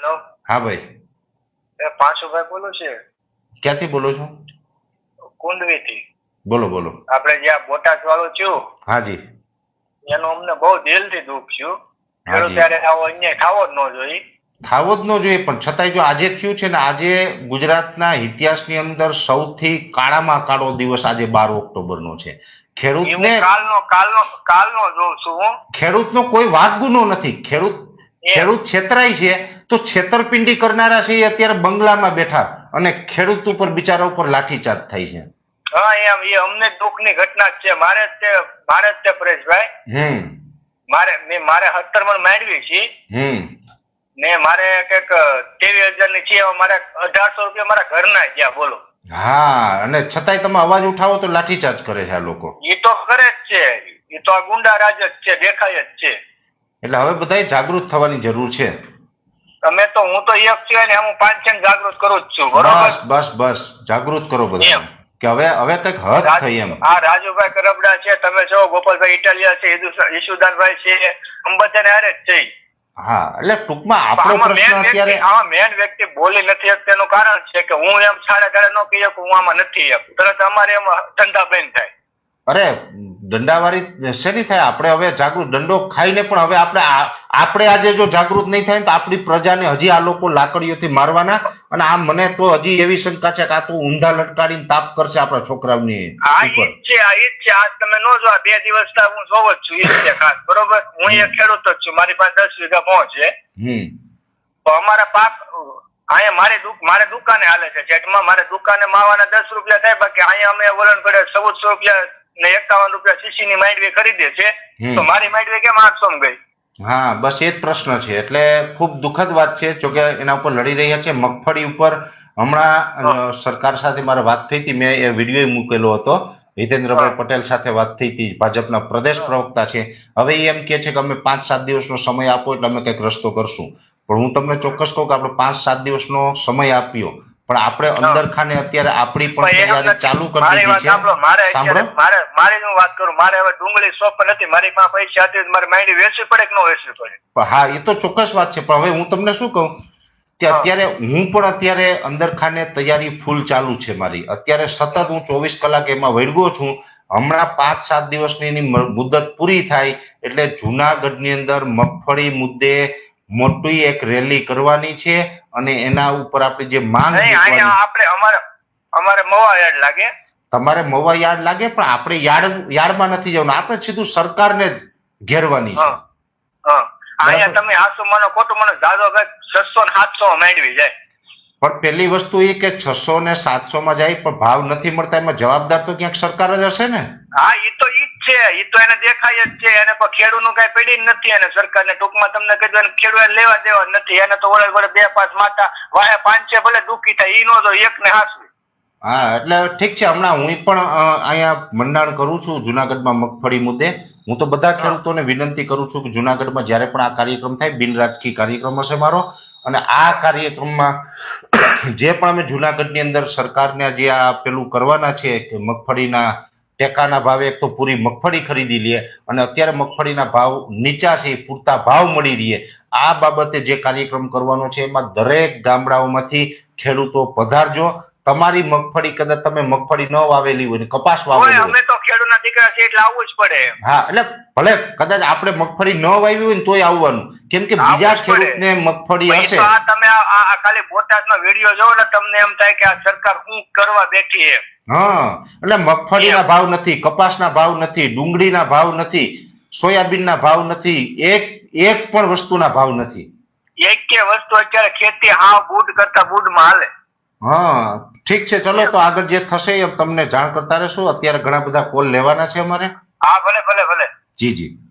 Hello હા ભાઈ. એ પાંચુભાઈ બોલું છે? ક્યાંથી બોલો છો? કુંડવી થી બોલો બોલો. આપણે જ્યાં બોટાદ વાળું છું હાજી એનું અમને બહુ દિલથી દુઃખ થયું. ત્યારે આવો અન્યાય થવો જ ન જોઈએ. થાવો જ ન જોઈએ પણ છતાંય જો આજે થયું છે ને આજે ગુજરાતના ઇતિહાસની અંદર સૌથી કાળામાં કાળો દિવસ આજે બાર ઓક્ટોબરનો છે. ખેડૂતને કાલનો કાલનો કાલનો જોઉં છું ખેડૂતનો કોઈ વાક ગુનો નથી. ખેડૂત ખેડૂત છેતરાય છે તો છેતરપિંડી કરનારા છે એ અત્યારે બંગલામાં બેઠા અને ખેડૂત ઉપર બિચારા ઉપર લાઠીચાર્જ થાય છે. હા એમ એ અમને દુઃખની ઘટના છે. મારે તે મારે તે પરેશભાઈ. હમ. મારે મેં મારે સત્તર મણ માંડવી છે. હમ. ને મારે કંઈક ત્રેવીસ હજારની છે મારે અઢારસો રૂપિયા મારા ઘરના ગયા બોલો. હા અને છતાંય તમે અવાજ ઉઠાવો તો લાઠીચાર્જ કરે છે આ લોકો. એ તો કરે જ છે. એ તો આ ગુંડા રાજ જ છે દેખાય જ છે. એટલે હવે બધા જાગૃત થવાની જરૂર છે. તમે તો હું તો એક છું ને હું પાંચ છે ને જાગૃત કરું જ છું બરોબર? બસ બસ જાગૃત કરો બધા કે હવે હવે કંઈક હદ થઈ એમ. આ રાજુભાઈ કરબડા છે તમે છો ગોપાલભાઈ ઇટાલિયા છે ઈશુદાનભાઈ છે અમે બધાને હારે જ છે. હા એટલે ટૂંકમાં આપણો પ્રશ્ન અત્યારે આ મેન વ્યક્તિ બોલી નથી શકતા એનું કારણ છે કે હું એમ સાડા સાડા ન કહી શકું હું આમાં નથી એમ તરત અમારે એમ ધંધા બંધ થાય. અરે દંડાવાળી શેની થાય? આપણે હવે જાગૃત દંડો ખાઈને પણ હવે આપણે આપણે આજે જો જાગૃત નહીં થાય તો આપણી પ્રજાને હજી આ લોકો લાકડીઓથી મારવાના અને આ મને તો હજી એવી શંકા છે કે આ તો ઊંધા લટકાડીને તાપ કરશે આપણા છોકરાઓની આ ઉપર. છે આ ઈ છે. આજ તમે નો જો આ બે દિવસ હું જોવો જ છું એ છે ખાસ. બરોબર? હું એ ખેડૂત જ છું. મારી પાસે દસ વીઘા પહોંચ છે. તો અમારા પાક અહીંયા મારે મારે દુકાને હાલે છે. જેટમાં મારે દુકાને માવાના દસ રૂપિયા થાય બાકી અહીંયા અમે વલણ પડે ચૌદસો રૂપિયા ને એકાવન રૂપિયા સીસી ની માંડવી ખરીદે છે તો મારી માંડવી કેમ આઠસો ગઈ? હા બસ એ જ પ્રશ્ન છે. એટલે ખૂબ દુઃખદ વાત છે જોકે એના ઉપર લડી રહ્યા છે. મગફળી ઉપર હમણાં સરકાર સાથે મારે વાત થઈ હતી. મેં એ વીડિયો મૂકેલો હતો. હિતેન્દ્રભાઈ પટેલ સાથે વાત થઈ હતી. ભાજપના પ્રદેશ પ્રવક્તા છે. હવે એ એમ કે છે કે અમે પાંચ સાત દિવસનો સમય આપો એટલે અમે કંઈક રસ્તો કરશું. પણ હું તમને ચોક્કસ કહું કે આપણે પાંચ સાત દિવસનો સમય આપ્યો. પણ આપણે અંદર ખાને અત્યારે આપણી પણ તૈયારી ચાલુ કરી દીધી છે. મારે મારે મારે હું વાત કરું મારે હવે ડુંગળી શોપ નથી મારી પાસે પૈસા હતી મારે માંડવી વેચવી પડે કે ન વેચવી પડે? હા એ તો ચોક્કસ વાત છે પણ હવે હું તમને શું કહું કે અત્યારે હું પણ અત્યારે અંદર ખાને તૈયારી ફૂલ ચાલુ છે મારી. અત્યારે સતત હું ચોવીસ કલાક એમાં વળગો છું. હમણાં પાંચ સાત દિવસની એની મુદત પૂરી થાય એટલે જુનાગઢની અંદર મગફળી મુદ્દે મોટી એક રેલી કરવાની છે. અને એના ઉપર આપણે જે માંગ આપણે અમારે અમારે મવા યાર્ડ લાગે. તમારે મવા યાર્ડ લાગે પણ આપણે યાર્ડ યાર્ડમાં નથી જવાનું. આપણે સીધું સરકારને ઘેરવાની છે. અહીંયા તમે આસો માનો ખોટું માનો દાદો ભાઈ છસો ને સાતસો મેળવી જાય. પણ પેલી વસ્તુ એ કે છસો ને સાતસો માં જાય પણ ભાવ નથી મળતા એમાં જવાબદાર તો ક્યાંક સરકાર જ હશે ને? હા એ તો ઈ જ છે. એ તો એને દેખાય જ છે. એને પણ ખેડૂતનું કઈ પડી નથી એને સરકારને ટૂંકમાં તમને કીધું એને ખેડૂત લેવા દેવા નથી. એને તો વડે વડે બે પાંચ માતા વાહે છે ભલે દુઃખી થાય ઈ નો તો એક ને હાસવી. હા એટલે ઠીક છે. હમણાં હું પણ અહીંયા મંડાણ કરું છું જુનાગઢમાં મગફળી મુદ્દે. હું તો બધા ખેડૂતોને વિનંતી કરું છું કે જુનાગઢમાં જ્યારે પણ આ કાર્યક્રમ થાય બિન રાજકીય કાર્યક્રમ હશે મારો અને આ કાર્યક્રમમાં જે પણ અમે જુનાગઢની અંદર સરકારને જે આ પેલું કરવાના છે કે મગફળીના ટેકાના ભાવે એક તો પૂરી મગફળી ખરીદી લે અને અત્યારે મગફળીના ભાવ નીચા છે, પૂરતા ભાવ મળી રહે આ બાબતે જે કાર્યક્રમ કરવાનો છે, એમાં દરેક ગામડાઓમાંથી ખેડૂતો પધારજો. તમારી મગફળી કદાચ તમે મગફળી ન વાવેલી હોય કપાસ વાવેલી અમે તો ખેડૂતના દીકરા છે એટલે આવવું જ પડે. હા એટલે ભલે કદાચ આપણે મગફળી ન વાવી હોય ને તોય આવવાનું. કેમ કે બીજા ખેડૂતને મગફળી હશે. આ તમે આ ખાલી બોટાદનો વીડિયો જોવો ને તમને એમ થાય કે આ સરકાર શું કરવા બેઠી છે હા એટલે મગફળીના ભાવ નથી કપાસના ભાવ નથી ડુંગળીના ભાવ નથી સોયાબીનના ભાવ નથી એક એક પણ વસ્તુના ભાવ નથી. એક કે વસ્તુ અત્યારે ખેતી હા બૂટ કરતા બૂટમાં હાલે હા ઠીક છે ચલો તો આગળ જે થશે એ તમને જાણ કરતા રહેશું. અત્યારે ઘણા બધા કોલ લેવાના છે અમારે. હા ભલે ભલે ભલે. જી જી.